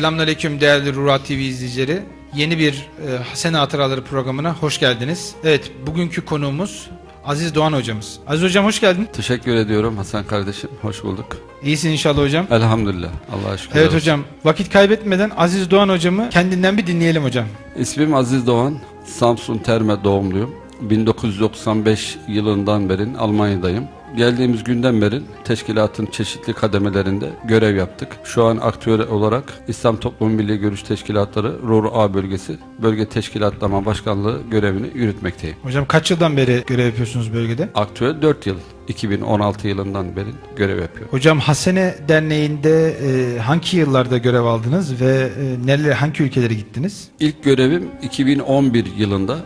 Selamünaleyküm değerli Rural TV izleyicileri. Yeni bir e, Hasen Hatıraları programına hoş geldiniz. Evet, bugünkü konuğumuz Aziz Doğan hocamız. Aziz hocam hoş geldin. Teşekkür ediyorum Hasan kardeşim. Hoş bulduk. İyisin inşallah hocam. Elhamdülillah. Allah'a şükür. Evet olsun. hocam, vakit kaybetmeden Aziz Doğan hocamı kendinden bir dinleyelim hocam. İsmim Aziz Doğan. Samsun Terme doğumluyum. 1995 yılından beri Almanya'dayım. Geldiğimiz günden beri teşkilatın çeşitli kademelerinde görev yaptık. Şu an aktüel olarak İslam Toplumu Milli Görüş Teşkilatları Ruru A bölgesi Bölge Teşkilatlama Başkanlığı görevini yürütmekteyim. Hocam kaç yıldan beri görev yapıyorsunuz bölgede? Aktüel 4 yıl. 2016 yılından beri görev yapıyorum. Hocam Hasene Derneği'nde e, hangi yıllarda görev aldınız ve e, nerelere, hangi ülkelere gittiniz? İlk görevim 2011 yılında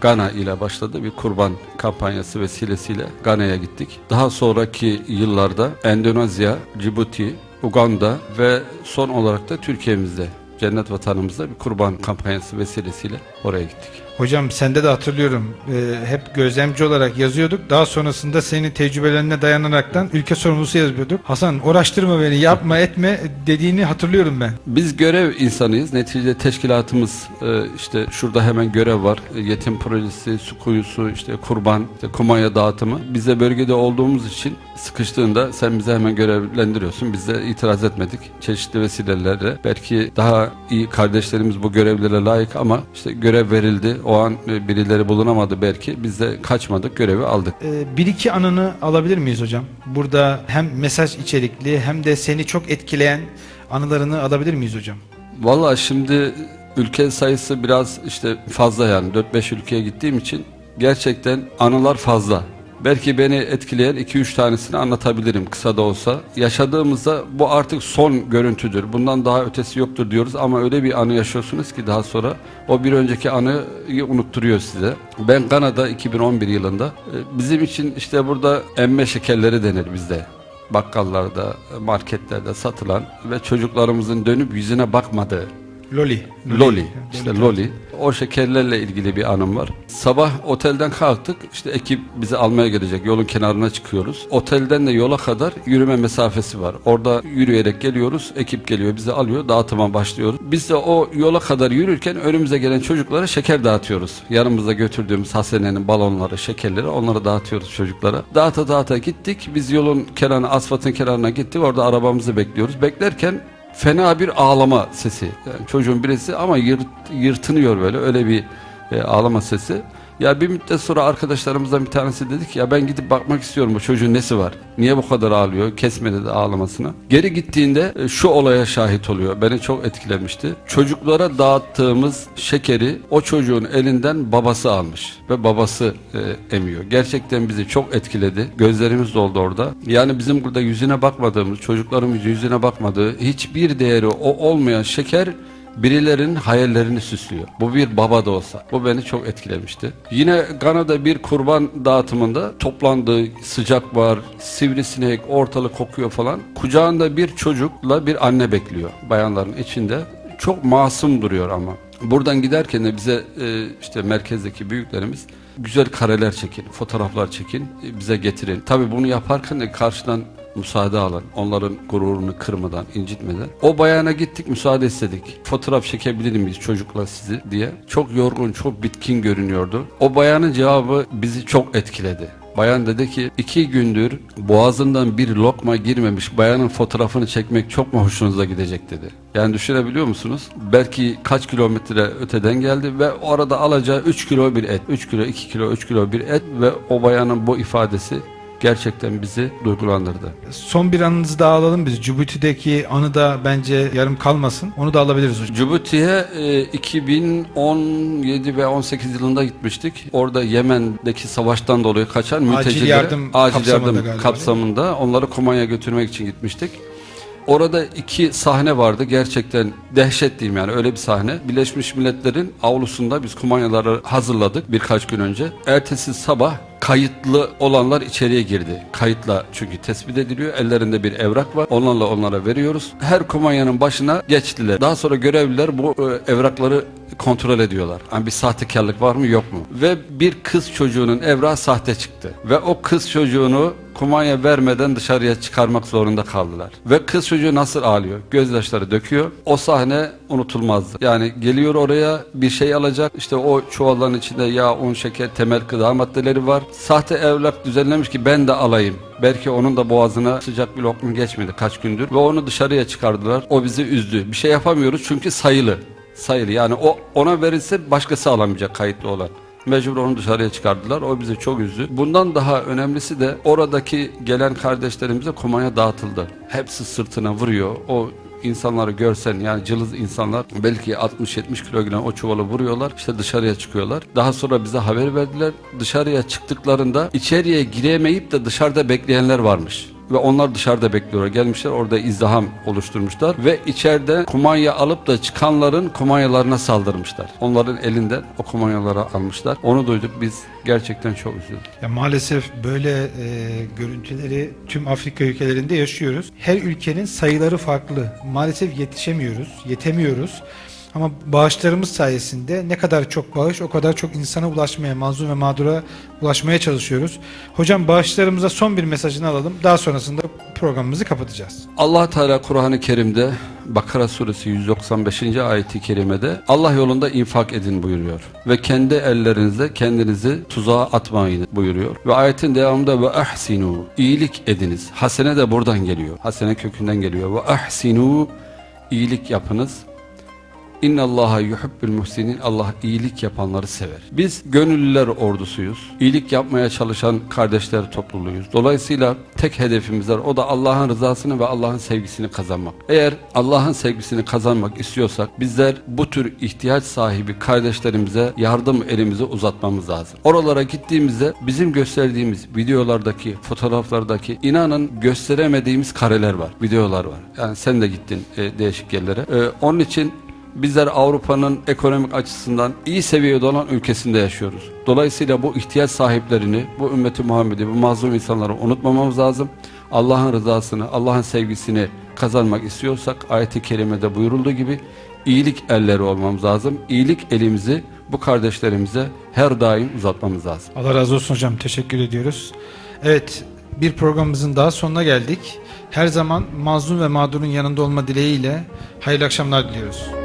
Gana ile başladı. Bir kurban kampanyası vesilesiyle Gana'ya gittik. Daha sonraki yıllarda Endonezya, Cibuti, Uganda ve son olarak da Türkiye'mizde cennet vatanımızda bir kurban kampanyası vesilesiyle oraya gittik. Hocam sende de hatırlıyorum. e, hep gözlemci olarak yazıyorduk. Daha sonrasında senin tecrübelerine dayanaraktan ülke sorumlusu yazıyorduk. Hasan uğraştırma beni yapma etme dediğini hatırlıyorum ben. Biz görev insanıyız. Neticede teşkilatımız e, işte şurada hemen görev var. E, Yetim projesi, su kuyusu, işte kurban, işte kumanya dağıtımı. Biz de bölgede olduğumuz için sıkıştığında sen bize hemen görevlendiriyorsun. Biz de itiraz etmedik. Çeşitli vesilelerle. Belki daha iyi kardeşlerimiz bu görevlere layık ama işte görev verildi. O an e, birileri bulunamadı belki. Biz de kaçmadık, görevi aldık. E, bir iki anını alabilir miyiz hocam? Burada hem mesaj içerikli hem de seni çok etkileyen anılarını alabilir miyiz hocam? Valla şimdi ülke sayısı biraz işte fazla yani 4-5 ülkeye gittiğim için gerçekten anılar fazla. Belki beni etkileyen 2-3 tanesini anlatabilirim kısa da olsa. Yaşadığımızda bu artık son görüntüdür. Bundan daha ötesi yoktur diyoruz ama öyle bir anı yaşıyorsunuz ki daha sonra o bir önceki anıyı unutturuyor size. Ben Kanada 2011 yılında e, bizim için işte burada emme şekerleri denir bizde bakkallarda, marketlerde satılan ve çocuklarımızın dönüp yüzüne bakmadığı Loli. Loli, işte Loli. O şekerlerle ilgili bir anım var. Sabah otelden kalktık. İşte ekip bizi almaya gelecek. Yolun kenarına çıkıyoruz. Otelden de yola kadar yürüme mesafesi var. Orada yürüyerek geliyoruz. Ekip geliyor, bizi alıyor. Dağıtıma başlıyoruz. Biz de o yola kadar yürürken önümüze gelen çocuklara şeker dağıtıyoruz. Yanımızda götürdüğümüz Hasene'nin balonları, şekerleri onları dağıtıyoruz çocuklara. Dağıta dağıta gittik. Biz yolun kenarına, asfaltın kenarına gittik. Orada arabamızı bekliyoruz. Beklerken fena bir ağlama sesi. Yani çocuğun birisi ama yırt, yırtınıyor böyle öyle bir e, ağlama sesi. Ya bir müddet sonra arkadaşlarımızdan bir tanesi dedi ki ya ben gidip bakmak istiyorum bu çocuğun nesi var? Niye bu kadar ağlıyor? Kesmedi de ağlamasını. Geri gittiğinde e, şu olaya şahit oluyor. Beni çok etkilemişti. Çocuklara dağıttığımız şekeri o çocuğun elinden babası almış ve babası e, emiyor. Gerçekten bizi çok etkiledi. Gözlerimiz doldu orada. Yani bizim burada yüzüne bakmadığımız, çocuklarımızın yüzüne bakmadığı hiçbir değeri o olmayan şeker birilerinin hayallerini süslüyor. Bu bir baba da olsa. Bu beni çok etkilemişti. Yine Gana'da bir kurban dağıtımında toplandığı sıcak var, sivrisinek, ortalık kokuyor falan. Kucağında bir çocukla bir anne bekliyor bayanların içinde. Çok masum duruyor ama. Buradan giderken de bize e, işte merkezdeki büyüklerimiz güzel kareler çekin, fotoğraflar çekin, e, bize getirin. Tabii bunu yaparken de karşıdan müsaade alın. Onların gururunu kırmadan, incitmeden. O bayana gittik, müsaade istedik. Fotoğraf çekebilir miyiz çocukla sizi diye. Çok yorgun, çok bitkin görünüyordu. O bayanın cevabı bizi çok etkiledi. Bayan dedi ki iki gündür boğazından bir lokma girmemiş bayanın fotoğrafını çekmek çok mu hoşunuza gidecek dedi. Yani düşünebiliyor musunuz? Belki kaç kilometre öteden geldi ve o arada alacağı 3 kilo bir et. 3 kilo, 2 kilo, 3 kilo bir et ve o bayanın bu ifadesi gerçekten bizi duygulandırdı. Son bir anınızı daha alalım biz. Cibuti'deki anı da bence yarım kalmasın. Onu da alabiliriz hocam. Cibuti'ye e, 2017 ve 18 yılında gitmiştik. Orada Yemen'deki savaştan dolayı kaçan mültecilere yardım acil kapsamında yardım galiba, kapsamında onları Komanya götürmek için gitmiştik. Orada iki sahne vardı. Gerçekten dehşet diyeyim yani öyle bir sahne. Birleşmiş Milletler'in avlusunda biz kumanyaları hazırladık birkaç gün önce. Ertesi sabah kayıtlı olanlar içeriye girdi. Kayıtla çünkü tespit ediliyor. Ellerinde bir evrak var. Onlarla onlara veriyoruz. Her kumanyanın başına geçtiler. Daha sonra görevliler bu e, evrakları kontrol ediyorlar. Yani bir sahtekarlık var mı yok mu? Ve bir kız çocuğunun evrağı sahte çıktı. Ve o kız çocuğunu kumanya vermeden dışarıya çıkarmak zorunda kaldılar. Ve kız çocuğu nasıl ağlıyor? Gözyaşları döküyor. O sahne unutulmazdı. Yani geliyor oraya bir şey alacak. İşte o çuvalların içinde yağ, un, şeker, temel gıda maddeleri var. Sahte evlak düzenlemiş ki ben de alayım. Belki onun da boğazına sıcak bir lokma geçmedi kaç gündür. Ve onu dışarıya çıkardılar. O bizi üzdü. Bir şey yapamıyoruz çünkü sayılı. Sayılı. Yani o ona verilse başkası alamayacak kayıtlı olan. Mecbur onu dışarıya çıkardılar. O bizi çok üzdü. Bundan daha önemlisi de oradaki gelen kardeşlerimize kumanya dağıtıldı. Hepsi sırtına vuruyor. O insanları görsen yani cılız insanlar belki 60-70 kilogram o çuvalı vuruyorlar işte dışarıya çıkıyorlar. Daha sonra bize haber verdiler. Dışarıya çıktıklarında içeriye giremeyip de dışarıda bekleyenler varmış ve onlar dışarıda bekliyorlar. Gelmişler orada izdiham oluşturmuşlar ve içeride kumanya alıp da çıkanların kumanyalarına saldırmışlar. Onların elinden o kumanyaları almışlar. Onu duyduk biz gerçekten çok üzüldük. Ya maalesef böyle e, görüntüleri tüm Afrika ülkelerinde yaşıyoruz. Her ülkenin sayıları farklı. Maalesef yetişemiyoruz, yetemiyoruz. Ama bağışlarımız sayesinde ne kadar çok bağış o kadar çok insana ulaşmaya, mazlum ve mağdura ulaşmaya çalışıyoruz. Hocam bağışlarımıza son bir mesajını alalım. Daha sonrasında programımızı kapatacağız. Allah Teala Kur'an-ı Kerim'de Bakara suresi 195. ayeti kerimede Allah yolunda infak edin buyuruyor. Ve kendi ellerinizle kendinizi tuzağa atmayın buyuruyor. Ve ayetin devamında ve ahsinu iyilik ediniz. Hasene de buradan geliyor. Hasene kökünden geliyor. Ve ahsinu iyilik yapınız. İnna Allaha yuhibbul muhsinin. Allah iyilik yapanları sever. Biz gönüllüler ordusuyuz. İyilik yapmaya çalışan kardeşler topluluğuyuz. Dolayısıyla tek hedefimiz var. O da Allah'ın rızasını ve Allah'ın sevgisini kazanmak. Eğer Allah'ın sevgisini kazanmak istiyorsak bizler bu tür ihtiyaç sahibi kardeşlerimize yardım elimizi uzatmamız lazım. Oralara gittiğimizde bizim gösterdiğimiz videolardaki, fotoğraflardaki inanın gösteremediğimiz kareler var, videolar var. Yani sen de gittin e, değişik yerlere. E, onun için Bizler Avrupa'nın ekonomik açısından iyi seviyede olan ülkesinde yaşıyoruz. Dolayısıyla bu ihtiyaç sahiplerini, bu ümmeti Muhammed'i, bu mazlum insanları unutmamamız lazım. Allah'ın rızasını, Allah'ın sevgisini kazanmak istiyorsak ayet-i kerimede buyurulduğu gibi iyilik elleri olmamız lazım. İyilik elimizi bu kardeşlerimize her daim uzatmamız lazım. Allah razı olsun hocam. Teşekkür ediyoruz. Evet, bir programımızın daha sonuna geldik. Her zaman mazlum ve mağdurun yanında olma dileğiyle hayırlı akşamlar diliyoruz.